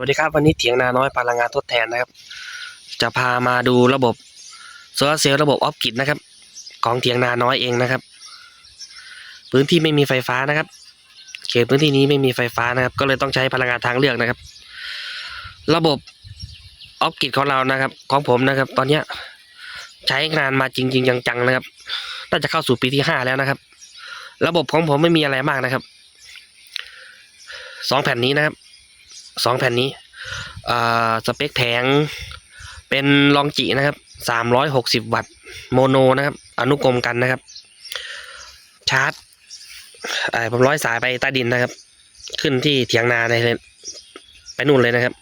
สวัสดีครับวันนี้เถียงนาน้อยพลังงานทดแทนนะครับ จะพามาดูระบบโซลาร์เซลล์ระบบออฟกิดนะครับ ของเถียงนาน้อยเองนะครับ พื้นที่ไม่มีไฟฟ้านะครับ เขตพื้นที่นี้ไม่มีไฟฟ้านะครับ ก็เลยต้องใช้พลังงานทางเลือกนะครับ ระบบออฟกิดของเรานะครับ ของผมนะครับ ตอนเนี้ยใช้งานมาจริง ๆ จังๆนะครับน่าจะเข้าสู่ปีที่ห้าแล้วนะครับ ระบบของผมไม่มีอะไรมากนะครับสองแผ่นนี้นะครับ สองแผ่นนี้สเปคแผงเป็นลองจินะครับสามร้อยหกสิบวัตต์โมโนนะครับ อนุกรมกันนะครับ ชาร์จผมร้อยสายไปใต้ดินนะครับ ขึ้นที่เถียงนาในไปนู่นเลยนะครับ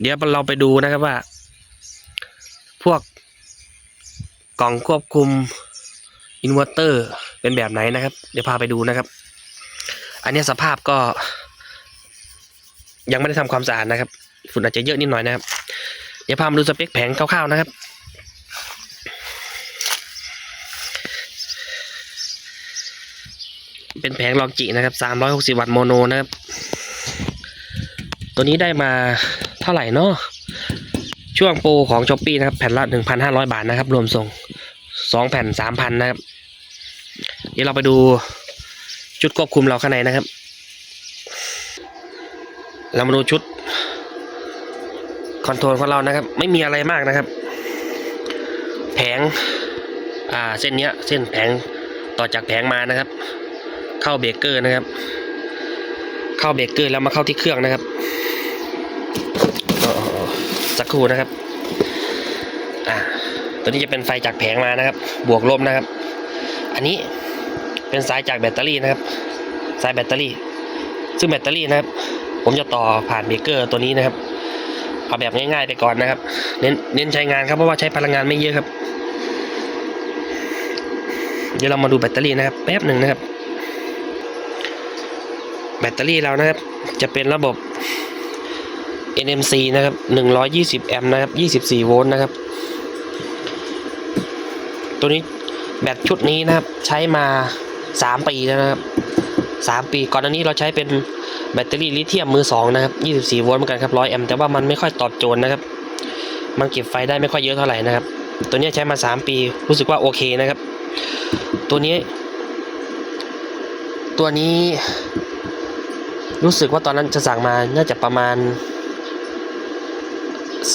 เดี๋ยวเราไปดูนะครับว่า พวกกล่องควบคุมอินเวอร์เตอร์เป็นแบบไหนนะครับ เดี๋ยวพาไปดูนะครับ อันนี้สภาพก็ ยังไม่ได้ทำความสะอาดนะครับ ฝุ่นอาจจะเยอะนิดหน่อยนะครับ เดี๋ยวพามาดูสเปคแผงคร่าวๆนะครับ เป็นแผงลองจินะครับ360วัตต์โมโนนะครับ ตัวนี้ได้มาเท่าไหร่เนาะช่วงโปรของช้อปปีนะครับ แผ่นละ1,500บาทนะครับ รวมส่ง2แผ่น3,000นะครับ เดี๋ยวเราไปดูชุดควบคุมเราข้างในนะครับ เรามาดูชุดคอนโทรลของเรานะครับ ไม่มีอะไรมากนะครับ แผงอ่าเส้นเนี้ยเส้นแผงต่อจากแผงมานะครับ เข้าเบรกเกอร์นะครับ เข้าเบรกเกอร์แล้วมาเข้าที่เครื่องนะครับสักครู่นะครับอ่าตัวนี้จะเป็นไฟจากแผงมานะครับ บวกลบนะครับ อันนี้เป็นสายจากแบตเตอรี่นะครับ สายแบตเตอรี่ ซึ่งแบตเตอรี่นะครับ ผมจะต่อผ่านเบเกอร์ตัวนี้นะครับ เอาแบบง่ายๆไปก่อนนะครับ เน้นเน้นใช้งานครับเพราะว่าใช้พลังงานไม่เยอะครับ เดี๋ยวเรามาดูแบตเตอรี่นะครับ แป๊บหนึ่งนะครับ แบตเตอรี่เรานะครับ จะเป็นระบบ NMC นะครับ 120 แอมป์นะครับ 24 โวลต์นะครับ ตัวนี้แบตชุดนี้นะครับ ใช้มา 3 ปีแล้วนะครับ 3 ปี ก่อนอันนี้เราใช้เป็น แบตเตอรี่ลิเธียมมือ2นะครับ 24 โวลต์เหมือนกันครับ 100 แอมป์แต่ว่ามันไม่ค่อยตอบโจทย์นะครับ มันเก็บไฟได้ไม่ค่อยเยอะเท่าไหร่นะครับ ตัวนี้ใช้มา 3 ปีรู้สึกว่าโอเคนะครับ ตัวนี้ ตัวนี้รู้สึกว่าตอนนั้นจะสั่งมาน่าจะประมาณ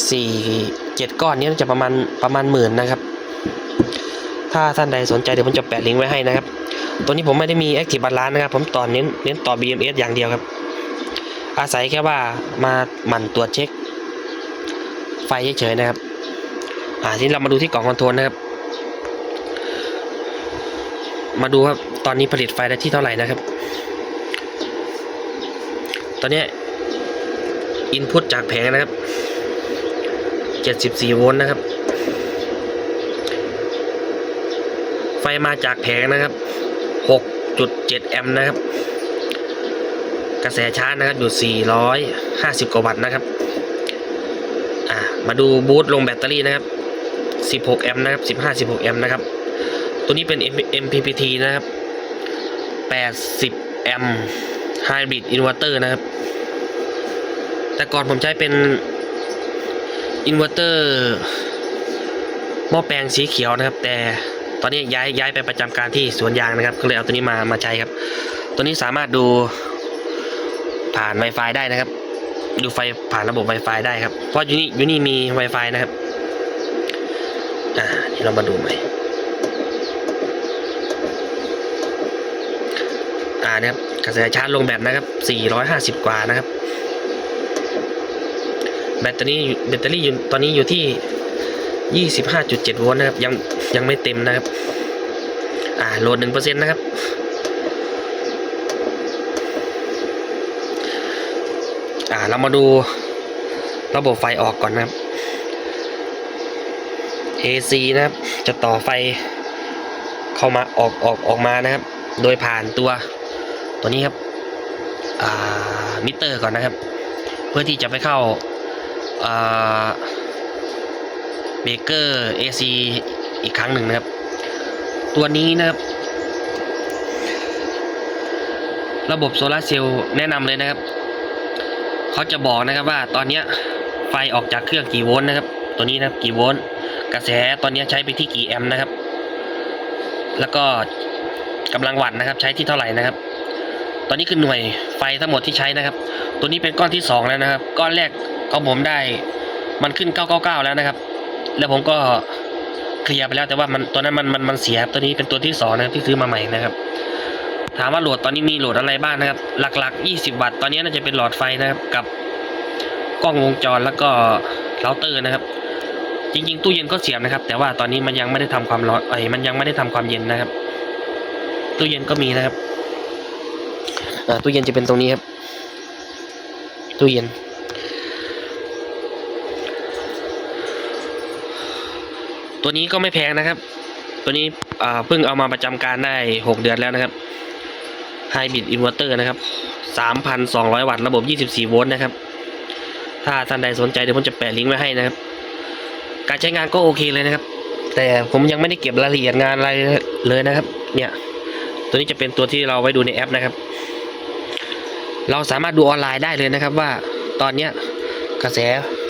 สี่เจ็ดก้อนนี้น่าจะประมาณประมาณหมื่นนะครับถ้าท่านใดสนใจเดี๋ยวผมจะแปะลิงก์ไว้ให้นะครับ ตัวนี้ผมไม่ได้มี Active Balance นะครับ ผมต่อเน้นเน้นต่อ BMS อย่างเดียวครับ อาศัยแค่ว่ามาหมั่นตรวจเช็ค ไฟเฉยๆนะครับ อ่าทีนี้เรามาดูที่กล่องคอนโทรลนะครับ มาดูครับตอนนี้ผลิตไฟได้ที่เท่าไหร่นะครับ ตอนนี้อินพุตจากแผงนะครับ 74 โวลต์นะครับ ไฟมาจากแผงนะครับ 6.7 แอมป์นะครับ กระแสชาร์จนะครับอยู่ 450 กว่าวัตต์นะครับ อ่ามาดูบูตลงแบตเตอรี่นะครับ 16 แอมป์นะครับ 15 16 แอมป์นะครับ ตัวนี้เป็น MPPT นะครับ 80 แอมป์ไฮบริดอินเวอร์เตอร์นะครับ แต่ก่อนผมใช้เป็นอินเวอร์เตอร์หม้อแปลงสีเขียวนะครับ แต่ตอนนี้ย้ายย้ายไปประจำการที่สวนยางนะครับ ก็เลยเอาตัวนี้มามาใช้ครับ ตัวนี้สามารถดู ผ่าน Wi-Fi ได้นะครับ ดูไฟผ่านระบบ Wi-Fi ได้ครับ เพราะอยู่นี่อยู่นี่มี Wi-Fi นะครับ อ่าเดี๋ยวเรามาดูใหม่อ่านะครับกระแสชาร์จลงแบตนะครับ 450 กว่านะครับ แบตเตอรี่แบตเตอรี่อยู่ตอนนี้อยู่ที่ 25.7 โวลต์นะครับ ยังยังไม่เต็มนะครับ อ่าโหลด1%นะครับ อ่า เรามาดูระบบไฟออกก่อนนะครับ AC นะครับ จะต่อไฟเข้ามาออกออกออกมานะครับ โดยผ่านตัวตัวนี้ครับ อ่า มิเตอร์ก่อนนะครับ เพื่อที่จะไปเข้า อ่า เบเกอร์ AC อีกครั้งหนึ่งนะครับ ตัวนี้นะครับ ระบบโซลาเซลล์แนะนำเลยนะครับ เขาจะบอกนะครับว่าตอนนี้ไฟออกจากเครื่องกี่โวลต์นะครับ ตัวนี้นะครับกี่โวลต์กระแสตอนนี้ใช้ไปที่กี่แอมป์นะครับ แล้วก็กำลังวัตต์นะครับ ใช้ที่เท่าไหร่นะครับ ตอนนี้คือหน่วยไฟทั้งหมดที่ใช้นะครับ ตัวนี้เป็นก้อนที่สองแล้วนะครับ ก้อนแรกของผมได้มันขึ้น 999 แล้วนะครับ แล้วผมก็เคลียร์ไปแล้วแต่ว่ามันตัวนั้นมันมันมันเสียครับตัวนี้เป็นตัวที่สองนะครับที่ซื้อมาใหม่นะครับ ถามว่าโหลดตอนนี้มีโหลดอะไรบ้างนะครับ หลักๆ 20 วัตต์ตอนนี้น่าจะเป็นหลอดไฟนะครับกับกล้องวงจรแล้วก็เราเตอร์นะครับ จริง ๆ ตู้เย็นก็เสียบนะครับ แต่ว่าตอนนี้มันยังไม่ได้ทำความร้อนไอ้มันยังไม่ได้ทำความเย็นนะครับ ตู้เย็นก็มีนะครับตู้เย็นจะเป็นตรงนี้ครับ ตู้เย็นตัวนี้ก็ไม่แพงนะครับ ตัวนี้เพิ่งเอามาประจำการได้ 6 เดือนแล้วนะครับ ไฮบริดอินเวอร์เตอร์นะครับ 3,200 วัตต์ระบบ 24 โวลต์นะครับ ถ้าท่านใดสนใจเดี๋ยวผมจะแปะลิงก์ไว้ให้นะครับ การใช้งานก็โอเคเลยนะครับ แต่ผมยังไม่ได้เก็บรายละเอียดงานอะไรเลยนะครับ เนี่ย ตัวนี้จะเป็นตัวที่เราไว้ดูในแอปนะครับ เราสามารถดูออนไลน์ได้เลยนะครับว่าตอนเนี้ยกระแส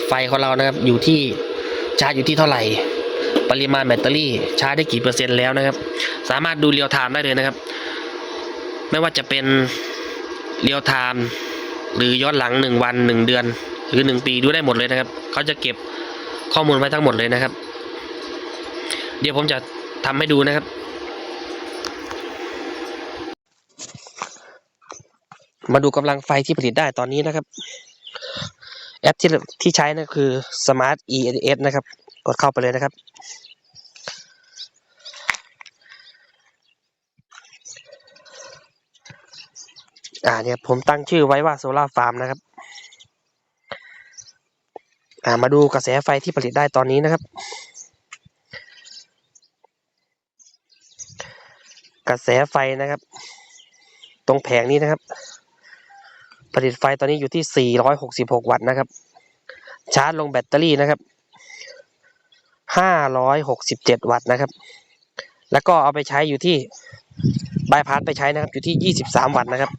ไฟของเรานะครับอยู่ที่ชาร์จอยู่ที่เท่าไหร่ ปริมาณแบตเตอรี่ชาร์จได้กี่เปอร์เซ็นต์แล้วนะครับ สามารถดูเรียลไทม์ได้เลยนะครับ ไม่ว่าจะเป็นเรียลไทม์หรือย้อนหลังหนึ่งวันหนึ่งเดือน หรือหนึ่งปีดูได้หมดเลยนะครับ เขาจะเก็บข้อมูลไว้ทั้งหมดเลยนะครับ เดี๋ยวผมจะทำให้ดูนะครับ มาดูกำลังไฟที่ผลิตได้ตอนนี้นะครับ แอปที่ที่ใช้นะคือ Smart ES นะครับ กดเข้าไปเลยนะครับ อ่าเนี่ยผมตั้งชื่อไว้ว่าโซลาร์ฟาร์มนะครับ อ่ามาดูกระแสไฟที่ผลิตได้ตอนนี้นะครับ กระแสไฟนะครับ ตรงแผงนี้นะครับ ผลิตไฟตอนนี้อยู่ที่ 466 วัตต์นะครับ ชาร์จลงแบตเตอรี่นะครับ 567 วัตต์นะครับ แล้วก็เอาไปใช้อยู่ที่บายพาสไปใช้นะครับ อยู่ที่ 23 วัตต์นะครับ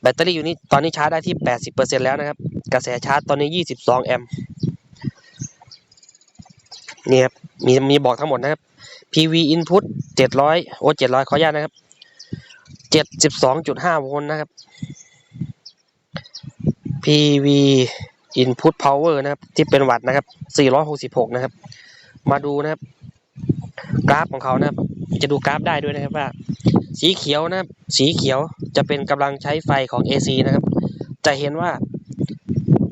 แบตเตอรี่อยู่นี่ตอนนี้ชาร์จได้ที่ 80%แล้วนะครับ กระแสชาร์จตอนนี้ 22 แอมป์นี่ครับมีมีบอกทั้งหมดนะครับ PV input 700 โอ้700 ขออนุญาตนะครับ 72.5 โวลต์นะครับ PV input power นะครับ ที่เป็นวัตต์นะครับ 466 นะครับ มาดูนะครับ กราฟของเขานะครับ จะดูกราฟได้ด้วยนะครับว่า สีเขียวนะครับสีเขียวจะเป็นกำลังใช้ไฟของ AC นะครับ จะเห็นว่า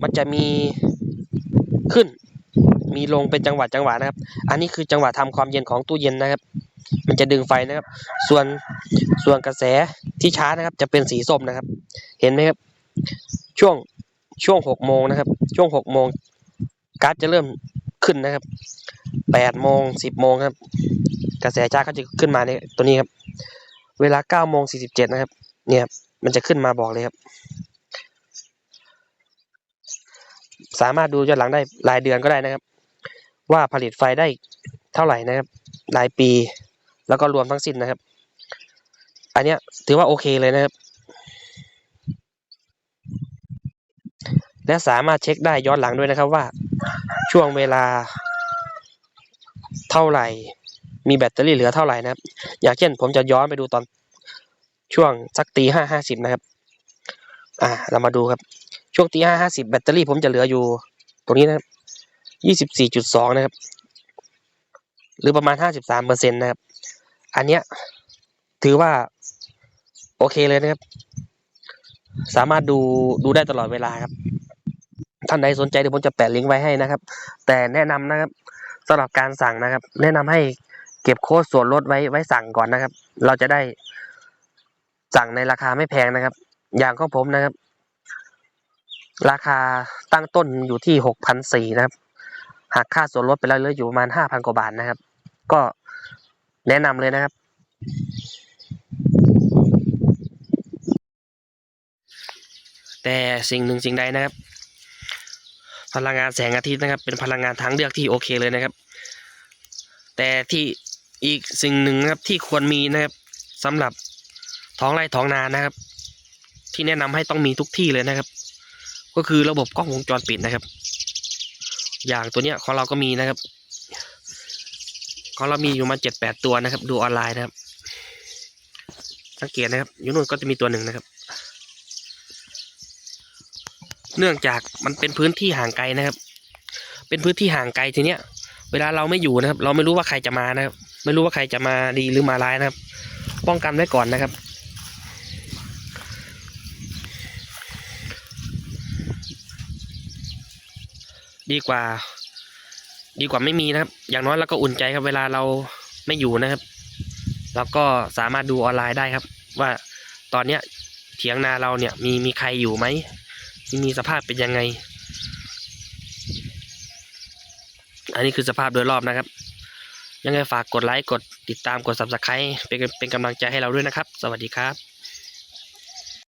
มันจะมีขึ้น มีลงเป็นจังหวะจังหวะนะครับ อันนี้คือจังหวะทำความเย็นของตู้เย็นนะครับ มันจะดึงไฟนะครับ ส่วนส่วนกระแสที่ช้านะครับ จะเป็นสีส้มนะครับ เห็นไหมครับ ช่วงช่วงหกโมงนะครับ ช่วงหกโมงก๊าซจะเริ่มขึ้นนะครับแปดโมงสิบโมงครับ กระแสชาก็จะขึ้นมาในตัวนี้ครับ เวลาเก้าโมงสี่สิบเจ็ดนะครับ เนี่ยครับมันจะขึ้นมาบอกเลยครับ สามารถดูย้อนหลังได้รายเดือนก็ได้นะครับ ว่าผลิตไฟได้เท่าไหร่นะครับรายปี แล้วก็รวมทั้งสิ้นนะครับ อันเนี้ยถือว่าโอเคเลยนะครับ และสามารถเช็คได้ย้อนหลังด้วยนะครับว่าช่วงเวลาเท่าไหร่ มีแบตเตอรี่เหลือเท่าไหร่นะครับ อย่างเช่นผมจะย้อนไปดูตอนช่วงสักตีห้าห้าสิบนะครับ อ่า เรามาดูครับ ช่วงตีห้าห้าสิบแบตเตอรี่ผมจะเหลืออยู่ ตรงนี้นะครับยี่สิบสี่จุดสองนะครับ หรือประมาณห้าสิบสามเปอร์เซ็นต์นะครับ อันเนี้ยถือว่า โอเคเลยนะครับ สามารถดูดูได้ตลอดเวลาครับ ท่านใดสนใจเดี๋ยวผมจะแปะลิงก์ไว้ให้นะครับ แต่แนะนำนะครับสำหรับการสั่งนะครับ แนะนำให้ เก็บโค้ดส่วนลดไว้ไว้สั่งก่อนนะครับ เราจะได้สั่งในราคาไม่แพงนะครับ อย่างของผมนะครับ ราคาตั้งต้นอยู่ที่หกพันสี่นะครับหักค่าส่วนลดไปแล้วเหลืออยู่ประมาณห้าพันกว่าบาทนะครับ ก็แนะนำเลยนะครับ แต่สิ่งหนึ่งสิ่งใดนะครับ พลังงานแสงอาทิตย์นะครับ เป็นพลังงานทางเลือกที่โอเคเลยนะครับ แต่ที่ อีกสิ่งหนึ่งนะครับที่ควรมีนะครับสำหรับท้องไร่ท้องนานะครับ ที่แนะนำให้ต้องมีทุกที่เลยนะครับ ก็คือระบบกล้องวงจรปิดนะครับ อย่างตัวเนี้ยของเราก็มีนะครับของเรามีอยู่มาเจ็ดแปดตัวนะครับ ดูออนไลน์นะครับ สังเกตนะครับอยู่นู่นก็จะมีตัวหนึ่งนะครับ เนื่องจากมันเป็นพื้นที่ห่างไกลนะครับ เป็นพื้นที่ห่างไกลทีเนี้ย เวลาเราไม่อยู่นะครับ เราไม่รู้ว่าใครจะมานะครับ ไม่รู้ว่าใครจะมาดีหรือมาร้ายนะครับ ป้องกันไว้ก่อนนะครับ ดีกว่า ดีกว่าไม่มีนะครับ อย่างน้อยเราก็อุ่นใจครับ เวลาเราไม่อยู่นะครับเราก็สามารถดูออนไลน์ได้ครับ ว่าตอนเนี้ยเถียงนาเราเนี่ยมีมีใครอยู่ไหมมีมีสภาพเป็นยังไง อันนี้คือสภาพโดยรอบนะครับ ยังไงฝากกดไลค์กดติดตามกด subscribe เป็นเป็นกำลังใจให้เราด้วยนะครับ สวัสดีครับ